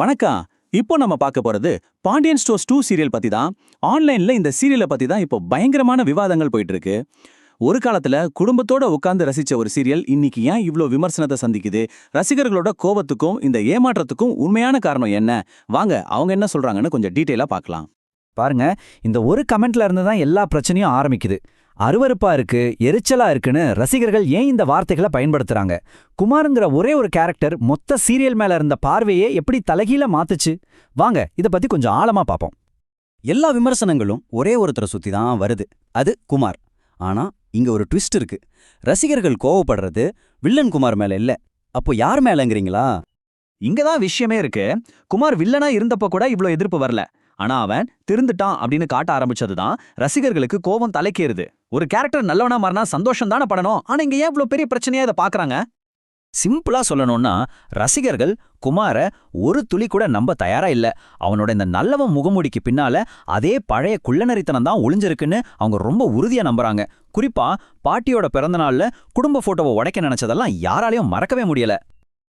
வணக்கம். இப்போ நம்ம பார்க்க போறது பாண்டியன் ஸ்டோர்ஸ் டூ சீரியல் பத்தி தான். ஆன்லைன்ல இந்த சீரியலை பத்தி தான் இப்போ பயங்கரமான விவாதங்கள் போயிட்டு இருக்கு ஒரு காலத்துல குடும்பத்தோட உட்கார்ந்து ரசிச்ச ஒரு சீரியல் இன்னைக்கு ஏன் இவ்ளோ விமர்சனத்தை சந்திக்குது? ரசிகர்களோட கோபத்துக்கும் இந்த ஏமாற்றத்துக்கும் உண்மையான காரணம் என்ன? வாங்க அவங்க என்ன சொல்றாங்கன்னு கொஞ்சம் டீட்டெயிலா பார்க்கலாம். பாருங்க இந்த ஒரு கமெண்ட்ல இருந்து தான் எல்லா பிரச்சனையும் ஆரம்பிக்குது. அருவருப்பா இருக்கு எரிச்சலா இருக்குன்னு ரசிகர்கள் ஏன் இந்த வார்த்தைகளை பயன்படுத்துறாங்க? குமாருங்கிற ஒரே ஒரு கேரக்டர் மொத்த சீரியல் மேல இருந்த பார்வையே எப்படி தலைகீழ மாத்துச்சு? வாங்க இத பத்தி கொஞ்சம் ஆழமா பாப்போம். எல்லா விமர்சனங்களும் ஒரே ஒருத்தரை சுத்தி தான் வருது. அது குமார். ஆனா இங்க ஒரு ட்விஸ்ட் இருக்கு. ரசிகர்கள் கோவப்படுறது வில்லன் குமார் மேல இல்ல. அப்போ யார் மேலங்கிறீங்களா? இங்கதான் விஷயமே இருக்கு. குமார் வில்லனா இருந்தப்ப கூட இவ்ளோ எதிர்ப்பு வரல. ஆனா அவன் திருந்துட்டான் அப்படின்னு காட்ட ஆரம்பிச்சதுதான் ரசிகர்களுக்கு கோபம் தலைக்கேறுது. ஒரு கேரக்டர் நல்லவனா மாறினா சந்தோஷம் தானே படணும். ஆனா இங்க ஏன் இவ்வளவு பெரிய பிரச்சனையா இதை பாக்குறாங்க? சிம்பிளா சொல்லணும்னா ரசிகர்கள் குமார ஒரு துளி கூட நம்ப தயாரா இல்ல. அவனோட இந்த நல்லவன் முகமூடிக்கு பின்னால அதே பழைய குள்ளநரித்தனம் தான் ஒளிஞ்சிருக்குன்னு அவங்க ரொம்ப உறுதியா நம்புறாங்க. குறிப்பா பாட்டியோட பிறந்தநாள்ல குடும்ப போட்டோவை உடைக்க நினைச்சதெல்லாம் யாராலையும் மறக்கவே முடியல.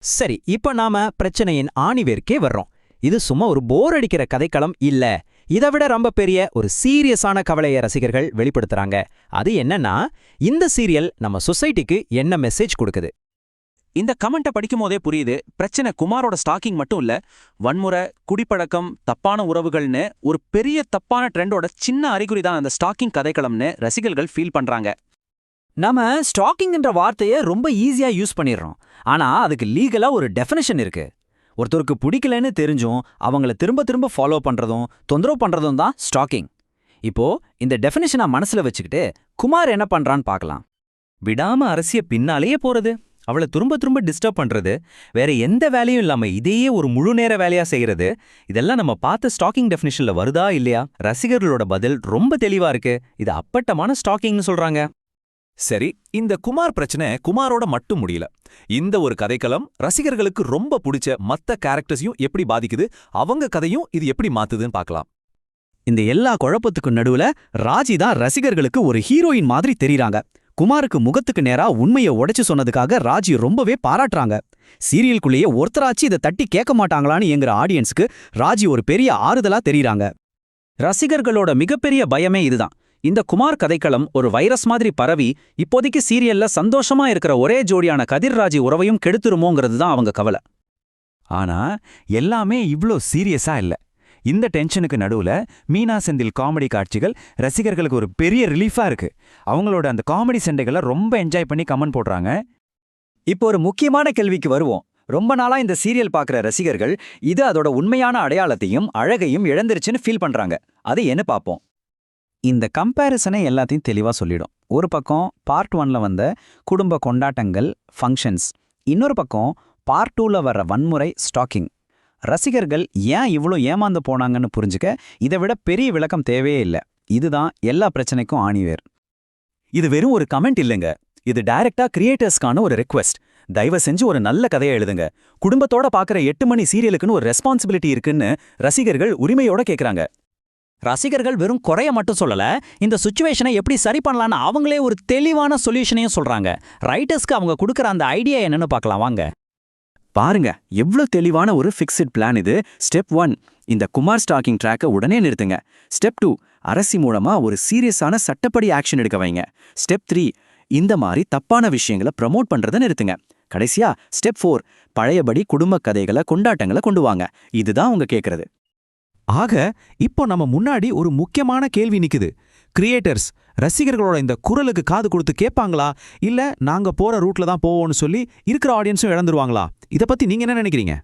சரி இப்ப நாம பிரச்சனையின் ஆணிவேர்க்கே வர்றோம். இது சும்மா ஒரு போர் அடிக்கிற கதைக்களம் இல்ல. இதை விட ரொம்ப பெரிய ஒரு சீரியஸான கவலைய ரசிகர்கள் வெளிப்படுத்துறாங்க. அது என்னன்னா இந்த சீரியல் நம்ம சொசைட்டிக்கு என்ன மெசேஜ் கொடுக்குது? இந்த கமெண்ட்டை படிக்கும் போதே புரியுது பிரச்சனை குமாரோட ஸ்டாக்கிங் மட்டும் இல்ல வன்முறை குடிப்பழக்கம் தப்பான உறவுகள்னு ஒரு பெரிய தப்பான ட்ரெண்டோட சின்ன அறிகுறி தான் அந்த ஸ்டாக்கிங் கதைக்களம்னு ரசிகர்கள் ஃபீல் பண்றாங்க. நம்ம ஸ்டாக்கிங்ன்ற வார்த்தையை ரொம்ப ஈஸியா யூஸ் பண்ணிடுறோம். ஆனா அதுக்கு லீகலா ஒரு டெஃபினேஷன் இருக்கு. ஒருத்தருக்கு பிடிக்கலன்னு தெரிஞ்சும் அவங்கள திரும்ப திரும்ப ஃபாலோ பண்றதும் தொந்தரவு பண்றதும் தான் ஸ்டாக்கிங் இப்போ இந்த டெஃபினிஷனை மனசுல வச்சுக்கிட்டு குமார் என்ன பண்றான்னு பார்க்கலாம். விடாம அரசிய பின்னாலேயே போறது அவளை திரும்ப திரும்ப டிஸ்டர்ப் பண்றது வேற எந்த வேலையும் இல்லாம இதையே ஒரு முழு நேர வேலையா செய்யறது இதெல்லாம் நம்ம பார்த்த ஸ்டாக்கிங் டெஃபினிஷன்ல வருதா இல்லையா? ரசிகர்களோட பதில் ரொம்ப தெளிவா இருக்கு. இது அப்பட்டமான ஸ்டாக்கிங்னு சொல்றாங்க. சரி இந்த குமார் பிரச்சனை குமாரோட மட்டும் முடியல. இந்த ஒரு கதைக்களம் ரசிகர்களுக்கு ரொம்ப பிடிச்ச மத்த கேரக்டர்ஸையும் எப்படி பாதிக்குது அவங்க கதையும் இது எப்படி மாத்துதுன்னு பார்க்கலாம் இந்த எல்லா குழப்பத்துக்கும் நடுவுல ராஜி தான் ரசிகர்களுக்கு ஒரு ஹீரோயின் மாதிரி தெரியறாங்க. குமாருக்கு முகத்துக்கு நேரா உண்மையை உடைச்சு சொன்னதுக்காக ராஜி ரொம்பவே பாராட்டுறாங்க. சீரியலுக்குள்ளேயே ஒருத்தராச்சு இதை தட்டி கேட்க மாட்டாங்களான்னு எங்கிற ஆடியன்ஸ்க்கு ராஜி ஒரு பெரிய ஆறுதலா தெரியறாங்க. ரசிகர்களோட மிகப்பெரிய பயமே இதுதான். இந்த குமார் கதைக்களம் ஒரு வைரஸ் மாதிரி பரவி இப்போதைக்கு சீரியல்ல சந்தோஷமா இருக்கிற ஒரே ஜோடியான கதிர்ராஜி உறவையும் கெடுத்துருமோங்கிறது தான் அவங்க கவலை. ஆனா எல்லாமே இவ்ளோ சீரியஸா இல்ல. இந்த டென்ஷனுக்கு நடுவுல மீனா செந்தில் காமெடி காட்சிகள் ரசிகர்களுக்கு ஒரு பெரிய ரிலீஃபா இருக்கு. அவங்களோட அந்த காமெடி சண்டைகளை ரொம்ப என்ஜாய் பண்ணி கமெண்ட் போடுறாங்க. இப்போ ஒரு முக்கியமான கேள்விக்கு வருவோம். ரொம்ப நாளா இந்த சீரியல் பார்க்குற ரசிகர்கள் இது அதோட உண்மையான அடையாளத்தையும் அழகையும் இழந்துருச்சுன்னு ஃபீல் பண்றாங்க. அது என்ன பார்ப்போம்? இந்த கம்பேரிசனை எல்லாத்தையும் தெளிவா சொல்லிடும். ஒரு பக்கம் பார்ட் ஒன்ல வந்த குடும்ப கொண்டாட்டங்கள் ஃபங்க்ஷன்ஸ் இன்னொரு பக்கம் பார்ட் டூல வர்ற வன்முறை ஸ்டாக்கிங் ரசிகர்கள் ஏன் இவ்வளோ ஏமாந்து போனாங்கன்னு புரிஞ்சுக்க இதை விட பெரிய விளக்கம் தேவையே இல்லை. இதுதான் எல்லா பிரச்சனைக்கும் ஆணிவேர் இது வெறும் ஒரு கமெண்ட் இல்லைங்க. இது டைரக்டா கிரியேட்டர்ஸ்க்கான ஒரு ரெக்வெஸ்ட் தயவு செஞ்சு ஒரு நல்ல கதையை எழுதுங்க. குடும்பத்தோட பார்க்குற எட்டு மணி சீரியலுக்குன்னு ஒரு ரெஸ்பான்சிபிலிட்டி இருக்குன்னு ரசிகர்கள் உரிமையோட கேக்குறாங்க. ரசிகர்கள் வெறும் குறைய மட்டும் சொல்லல இந்த சுச்சுவேஷனை எப்படி சரி பண்ணலாம்னு அவங்களே ஒரு தெளிவான சொல்யூஷனையும் சொல்றாங்க. ரைட்டர்ஸ்க்கு அவங்க கொடுக்குற அந்த ஐடியா என்னன்னு பார்க்கலாம் வாங்க. பாருங்க எவ்ளோ தெளிவான ஒரு ஃபிக்ஸட் பிளான் இது. ஸ்டெப் ஒன் இந்த குமார் ஸ்டாக்கிங் ட்ராக்கை உடனே நிறுத்துங்க. ஸ்டெப் டூ அரசி மூலமா ஒரு சீரியஸான சட்டப்படி ஆக்ஷன் எடுக்க வைங்க. ஸ்டெப் த்ரீ இந்த மாதிரி தப்பான விஷயங்களை ப்ரமோட் பண்றதை நிறுத்துங்க. கடைசியா ஸ்டெப் ஃபோர் பழையபடி குடும்ப கதைகளை கொண்டாட்டங்களை கொண்டு வாங்க. இதுதான் அவங்க கேக்குறது. ஆக இப்போ நம்ம முன்னாடி ஒரு முக்கியமான கேள்வி நிக்குது. கிரியேட்டர்ஸ் ரசிகர்களோட இந்த குரலுக்கு காது கொடுத்து கேட்பாங்களா? இல்ல நாங்க போற ரூட்ல தான் போவோம்னு சொல்லி இருக்கிற ஆடியன்ஸும் இழந்துருவாங்களா? இத பத்தி நீங்க என்ன நினைக்கிறீங்க?